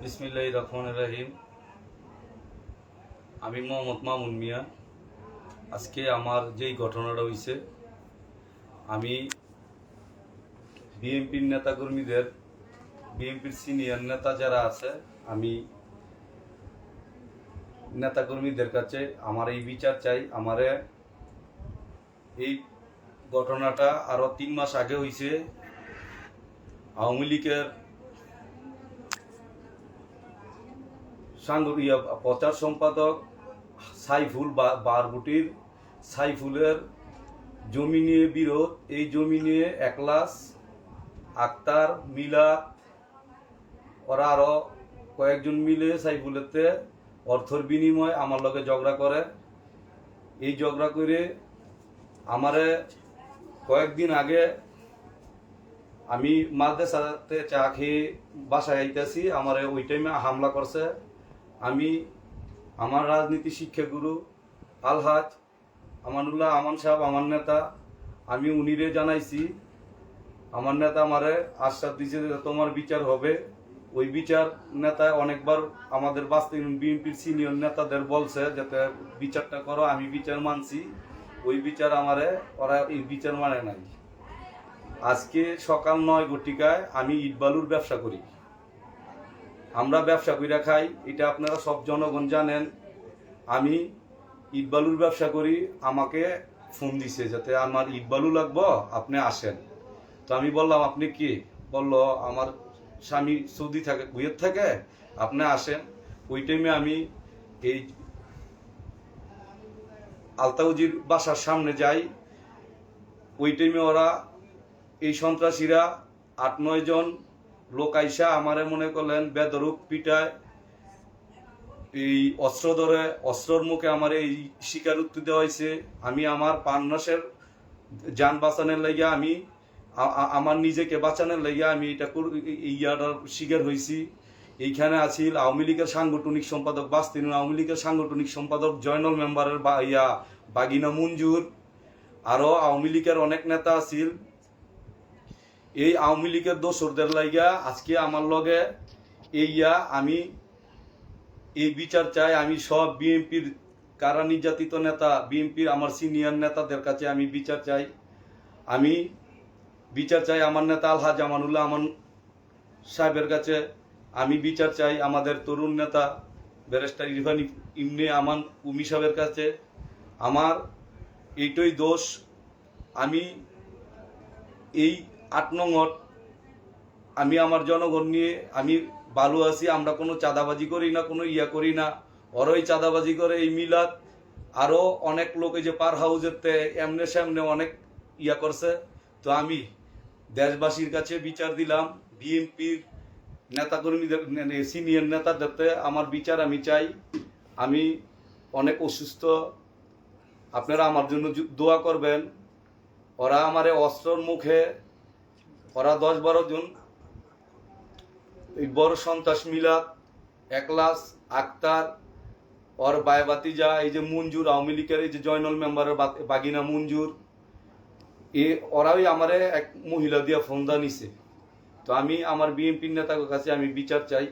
বিসমিল্লাহ রহমান রাহিম। আমি মোহাম্মদ মামুন মিয়া। আজকে আমার যেই ঘটনাটা হয়েছে আমি বিএনপির নেতাকর্মীদের, বিএনপির সিনিয়র নেতা যারা আছে, আমি নেতাকর্মীদের কাছে আমার এই বিচার চাই। আমারে এই ঘটনাটা আরও তিন মাস আগে হয়েছে আওয়ামী লীগের সাংগ ইয়া প্রচার সম্পাদক সাইফুল বা বারগুটির সাইফুলের জমি নিয়ে বিরোধ। এই জমি নিয়ে একলাস, আক্তার মিলাদ ওরা আরও কয়েকজন মিলে সাইফুলেতে অর্থর বিনিময় আমার লগে ঝগড়া করে। এই ঝগড়া করে আমারে কয়েকদিন আগে আমি মাদ্রাসাতে চা খেয়ে বাসায় আইতেছি। আমার ওই টাইমে হামলা করছে। আমি, আমার রাজনীতি শিক্ষাগুরু আলহাজ, আমানুল্লাহ আমান সাহেব, আমার নেতা। আমি উনিরে জানাইছি, আমার নেতা আমারে আশ্বাস দিয়েছে যে তোমার বিচার হবে। ওই বিচার নেতা অনেকবার আমাদের বাস্তব বিএনপির সিনিয়র নেতাদের বলছে যাতে বিচারটা করো, আমি বিচার মানছি। ওই বিচার আমারে, ওরা এই বিচার মানে নাই। আজকে সকাল নয় ঘটিকায় আমি ইটবালুর ব্যবসা করি। আমরা ব্যবসা কইরা খাই, এটা আপনারা সব জনগণ জানেন। আমি ইটবালুর ব্যবসা করি, আমাকে ফোন দিছে যাতে আমার ইটবালু লাগবো, আপনি আসেন। তো আমি বললাম, আপনি কি? বলল, আমার স্বামী সৌদি থাকে, কুয়েত থাকে, আপনি আসেন। ওই টাইমে আমি এই আলতাউজির বাসার সামনে যাই। ওই টাইমে ওরা, এই সন্ত্রাসীরা আট, নয় জন লোক আইসা আমারে মনে করলেন, বেদরূপ পিটায়, এই অস্ত্র ধরে, অস্ত্রর মুখে আমার এই স্বীকারোক্তি দেওয়া হয়েছে আমি আমার পান্নাসের যান বাঁচানোর লাগিয়া আমি আমার নিজেকে বাঁচানোর লাগিয়া আমি এটা ইয়াটার শিকার হয়েছি এইখানে আছিল আওয়ামী লীগের সাংগঠনিক সম্পাদক বাস্তিন আওয়ামী লীগের সাংগঠনিক সম্পাদক জয়নল মেম্বারের বা, ইয়া, বাগিনা মঞ্জুর। আরও আওয়ামী লীগের অনেক নেতা আছিল। এই আওয়ামী লীগের দোসরদের লাইগা আজকে আমার লগে এইয়া আমি এই বিচার চাই। আমি সব বিএনপির কারা নির্যাতিত নেতা, বিএনপির আমার সিনিয়র নেতাদের কাছে আমি বিচার চাই। আমি বিচার চাই আমার নেতা আলহাজ আমানুল্লাহ আমান সাহেবের কাছে। আমি বিচার চাই আমাদের তরুণ নেতা ব্যারিস্টার ইরফান ইমনে আমান উমি সাহেবের কাছে। আমার এইটাই দোষ। আমি এই আট নঙর আমি আমার জনগণ নিয়ে, আমি ভালো আছি, আমরা কোনো চাঁদাবাজি করি না, কোনো ইয়া করি না। ওরই চাঁদাবাজি করে, এই মিলাদ। আরও অনেক লোক যে পার হাউসের তে এমনে সামনে অনেক ইয়া করছে। তো আমি দেশবাসীর কাছে বিচার দিলাম, বিএনপির নেতাকর্মীদের সিনিয়র নেতাদেরতে আমার বিচার আমি চাই। আমি অনেক অসুস্থ। আপনারা আমার জন্য দোয়া করবেন। ওরা আমারে অস্ত্রর মুখে ওরা দশ বারো জন। এই বড় সন্ত্রাস মিলাদ, একলাস, আক্তার, ওর বায়বাতি যা এই যে মঞ্জুর, আওয়ামী লীগের এই যে জয়নল মেম্বারের বাগিনা মঞ্জুর, এ ওরাই আমারে এক মহিলা দিয়া ফোন দা নিছে। তো আমি আমার বিএনপির নেতার কাছে আমি বিচার চাই।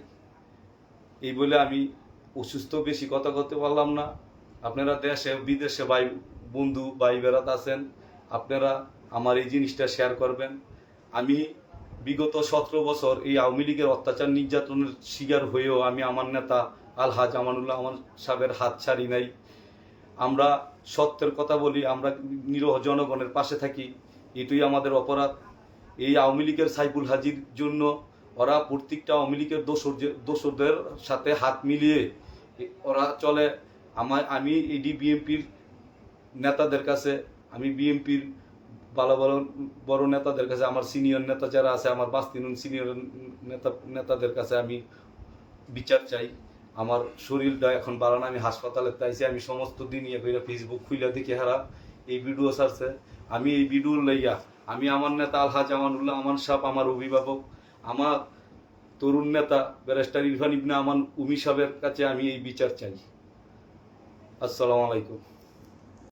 এই বলে আমি অসুস্থ বেশি কথা করতে পারলাম না। আপনারা দেশে, বিদেশে ভাই বন্ধু ভাই বেড়াত আছেন, আপনারা আমার এই জিনিসটা শেয়ার করবেন। আমি বিগত সতেরো বছর এই আওয়ামী লীগের অত্যাচার নির্যাতনের শিকার হয়েও আমি আমার নেতা আলহাজ আমানুল্লাহ আমার সাহেবের হাত ছাড়ি নাই। আমরা সত্যের কথা বলি, আমরা নিরহ জনগণের পাশে থাকি, এটাই আমাদের অপরাধ। এই আওয়ামী লীগের সাইফুল হাজির জন্য ওরা প্রত্যেকটা আওয়ামী লীগের দোসর দোসরদের সাথে হাত মিলিয়ে ওরা চলে। আমার, আমি এডি, বিএনপির নেতাদের কাছে, আমি বিএনপির ভালো ভালো বড় নেতাদের কাছে, আমার সিনিয়র নেতা যারা আছে, আমার বাস্তিন সিনিয়র নেতা, নেতাদের কাছে আমি বিচার চাই। আমার শরীরটা এখন বাড়ানো আমি হাসপাতালে তাইছি, আমি সমস্ত দিন ইয়ে করে ফেসবুক খুলে দেখি, হারা। এই ভিডিও ছাড়ছে। আমি এই ভিডিও লইয়া আমি আমার নেতা আলহাজ আমানুল্লাহ আমান সাহেব আমার অভিভাবক, আমার তরুণ নেতা, ব্যারিস্টার ইরফান ইবনে আমান উমি সাহেবের কাছে আমি এই বিচার চাই। আসসালামু আলাইকুম।